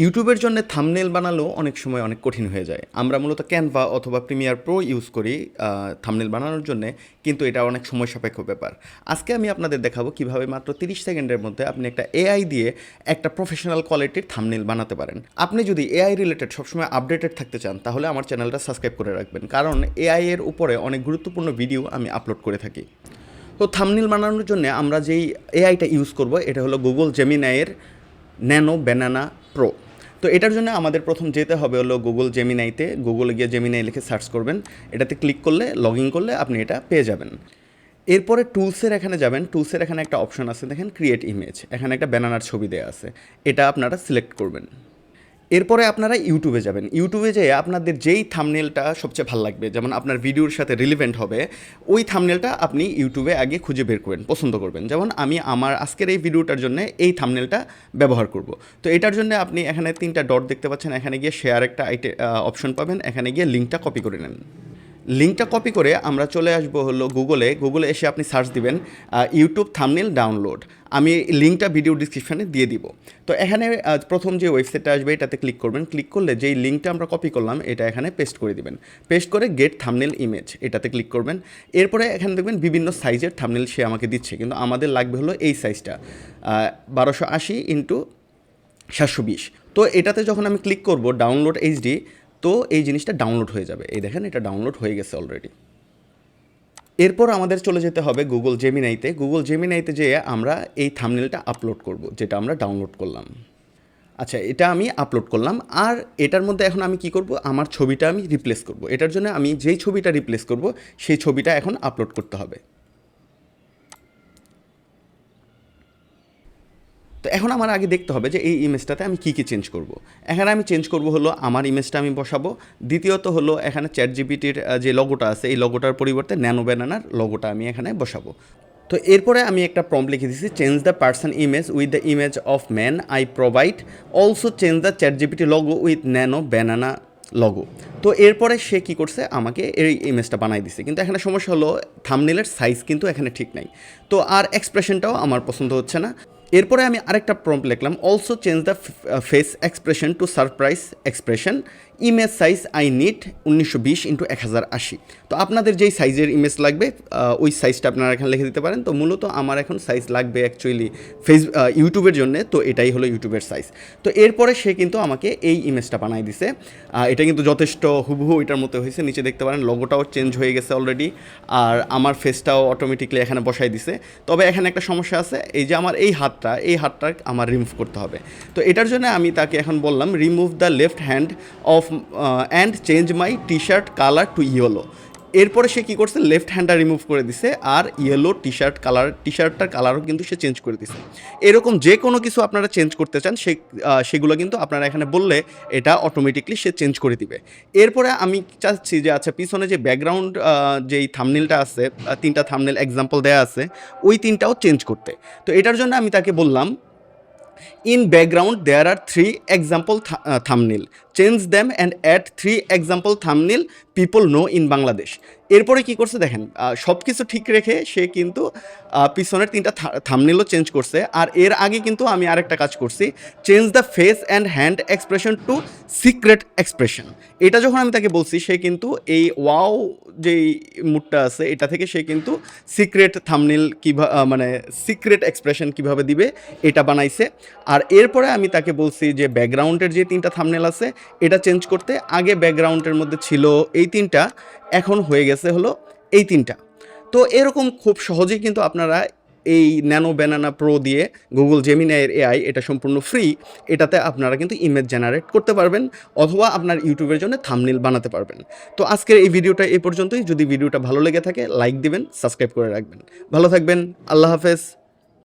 ইউটিউবের জন্য থামনেল বানালেও অনেক সময় অনেক কঠিন হয়ে যায়। আমরা মূলত ক্যানভা অথবা প্রিমিয়ার প্রো ইউজ করি থামনেল বানানোর জন্য, কিন্তু এটা অনেক সময় সাপেক্ষ ব্যাপার। আজকে আমি আপনাদের দেখাবো কীভাবে মাত্র তিরিশ সেকেন্ডের মধ্যে আপনি একটা এআই দিয়ে একটা প্রফেশনাল কোয়ালিটির থামনেল বানাতে পারেন। আপনি যদি এআই রিলেটেড সবসময় আপডেটেড থাকতে চান, তাহলে আমার চ্যানেলটা সাবস্ক্রাইব করে রাখবেন। কারণ এআই এর উপরে অনেক গুরুত্বপূর্ণ ভিডিও আমি আপলোড করে থাকি। তো থামনেল বানানোর জন্য আমরা যেই এআইটা ইউজ করব, এটা হলো গুগল জেমিনাইয়ের ন্যানো ব্যানানা প্রো তো এটার জন্য আমাদের প্রথম যেতে হবে হলো গুগল জেমিনাইতে গুগলে গিয়ে জেমিনাই লিখে সার্চ করবেন। এটাতে ক্লিক করলে লগ ইন করলে আপনি এটা পেয়ে যাবেন। এরপরে টুলসের এখানে যাবেন। টুলসের এখানে একটা অপশন আছে, দেখেন ক্রিয়েট ইমেজ এখানে একটা ব্যানানার ছবি দেওয়া আছে। এটা আপনারা সিলেক্ট করবেন। এরপরে আপনারা ইউটিউবে যাবেন। ইউটিউবে যেয়ে আপনাদের যেই থামনেলটা সবচেয়ে ভালো লাগবে, যেমন আপনার ভিডিওর সাথে রিলিভেন্ট হবে, ওই থামনেলটা আপনি ইউটিউবে আগে খুঁজে বের করবেন, পছন্দ করবেন। যেমন আমি আমার আজকের এই ভিডিওটার জন্য এই থামনেলটা ব্যবহার করব। তো এটার জন্য আপনি এখানে তিনটা ডট দেখতে পাচ্ছেন, এখানে গিয়ে শেয়ার একটা আইটে অপশন পাবেন, এখানে গিয়ে লিঙ্কটা কপি করে নেন। লিঙ্কটা কপি করে আমরা চলে আসব হলো গুগলে গুগলে এসে আপনি সার্চ দিবেন ইউটিউব থামনেল ডাউনলোড আমি লিঙ্কটা ভিডিও ডিসক্রিপশানে দিয়ে দিব। তো এখানে প্রথম যে ওয়েবসাইটটা আসবে, এটাতে ক্লিক করবেন। ক্লিক করলে যেই লিঙ্কটা আমরা কপি করলাম, এটা এখানে পেস্ট করে দিবেন। পেস্ট করে গেট থামনেল ইমেজ এটাতে ক্লিক করবেন। এরপরে এখানে দেখবেন বিভিন্ন সাইজের থামনেল সে আমাকে দিচ্ছে। কিন্তু আমাদের লাগবে হলো এই সাইজটা বারোশো আশি ইন্টু সাতশো বিশ। তো এটাতে যখন আমি ক্লিক করব ডাউনলোড এইচডি তো এই জিনিসটা ডাউনলোড হয়ে যাবে। এই দেখেন, এটা ডাউনলোড হয়ে গেছে অলরেডি এরপর আমাদের চলে যেতে হবে গুগল জেমিনাইতে গুগল জেমিনাইতে যেয়ে আমরা এই থামনেলটা আপলোড করব, যেটা আমরা ডাউনলোড করলাম। আচ্ছা এটা আমি আপলোড করলাম। আর এটার মধ্যে এখন আমি কি করব? আমার ছবিটা আমি রিপ্লেস করব। এটার জন্য আমি যেই ছবিটা রিপ্লেস করব, সেই ছবিটা এখন আপলোড করতে হবে। তো এখন আমার আগে দেখতে হবে যে এই ইমেজটাতে আমি কী কী চেঞ্জ করব। এখানে আমি চেঞ্জ করব হলো আমার ইমেজটা আমি বসাবো। দ্বিতীয়ত হলো এখানে চ্যাট জিপিটির যে লগোটা আছে, এই লগোটার পরিবর্তে ন্যানো ব্যানানার লগোটা আমি এখানে বসাবো। তো এরপরে আমি একটা প্রম্প লিখে দিচ্ছি change the person image with the image of man I provide also change the ChatGPT logo with nano banana logo তো এরপরে সে কি করছে? আমাকে এই ইমেজটা বানাই দিছে। কিন্তু এখানে সমস্যা হলো থামনেলের সাইজ কিন্তু এখানে ঠিক নাই। তো আর এক্সপ্রেশনটাও আমার পছন্দ হচ্ছে না। এরপরে আমি আরেকটা প্রম্পট লিখলাম also change the face expression to surprise expression image size I need উনিশশো বিশ ইন্টু এক হাজার আশি। তো আপনাদের যেই সাইজের ইমেজ লাগবে ওই সাইজটা আপনারা এখানে লিখে দিতে পারেন। তো মূলত আমার এখন সাইজ লাগবে অ্যাকচুয়ালি ফেস ইউটিউবের জন্য, তো এটাই হলো ইউটিউবের সাইজ। তো এরপরে সে কিন্তু আমাকে এই ইমেজটা বানাই দিছে। এটা কিন্তু যথেষ্ট হুবহু এটার মতো হয়েছে। নিচে দেখতে পারেন লোগোটাও চেঞ্জ হয়ে গেছে অলরেডি আর আমার ফেসটাও অটোমেটিকলি এখানে বসাই দিছে। তবে এখানে একটা সমস্যা আছে, এই যে আমার এই হাতটা এই হাতটা আমার রিমুভ করতে হবে। তো এটার জন্য আমি তাকে এখন বললাম remove the left hand off and change my T shirt colour to yellow এরপরে সে কী করছে? লেফট হ্যান্ডটা রিমুভ করে দিছে আর ইয়েলো টি শার্ট কালার টি শার্টটার কালারও কিন্তু সে চেঞ্জ করে দিছে। এরকম যে কোনো কিছু আপনারা চেঞ্জ করতে চান, সে সেগুলো কিন্তু আপনারা এখানে বললে এটা অটোমেটিকলি সে চেঞ্জ করে দিবে। এরপরে আমি চাচ্ছি যে আচ্ছা পিছনে যে ব্যাকগ্রাউন্ড যেই থামনেলটা আছে তিনটা থামনেল এক্সাম্পল দেওয়া আছে, ওই তিনটাও চেঞ্জ করতে। তো এটার জন্য আমি তাকে বললাম in background there are three example thumbnail change them and add three example thumbnail people know in Bangladesh এরপরে কি করছে দেখেন সব কিছু ঠিক রেখে সে কিন্তু পিছনের তিনটা থামনিলও চেঞ্জ করছে। আর এর আগে কিন্তু আমি আরেকটা কাজ করছি change the face and hand expression to secret expression এটা যখন আমি তাকে বলছি, সে কিন্তু এই ওয়াও যেই মুডটা আছে, এটা থেকে সে কিন্তু সিক্রেট থামনিল কীভাবে মানে সিক্রেট এক্সপ্রেশন কীভাবে দিবে, এটা বানাইছে। আর এরপরে আমি তাকে বলছি যে ব্যাকগ্রাউন্ডের যে তিনটা থামনেল আছে এটা চেঞ্জ করতে আগে ব্যাকগ্রাউন্ডের মধ্যে ছিল এই তিনটা, এখন হয়ে গেছে হলো এই তিনটা। তো এরকম খুব সহজেই কিন্তু আপনারা এই ন্যানো ব্যানানা প্রো দিয়ে গুগল জেমিনাইয়ের এআই এটা সম্পূর্ণ ফ্রি এটাতে আপনারা কিন্তু ইমেজ জেনারেট করতে পারবেন অথবা আপনার ইউটিউবের জন্য থামনিল বানাতে পারবেন। তো আজকের এই ভিডিওটা এই পর্যন্তই। যদি ভিডিওটা ভালো লেগে থাকে লাইক দিবেন সাবস্ক্রাইব করে রাখবেন। ভালো থাকবেন, আল্লাহ হাফেজ।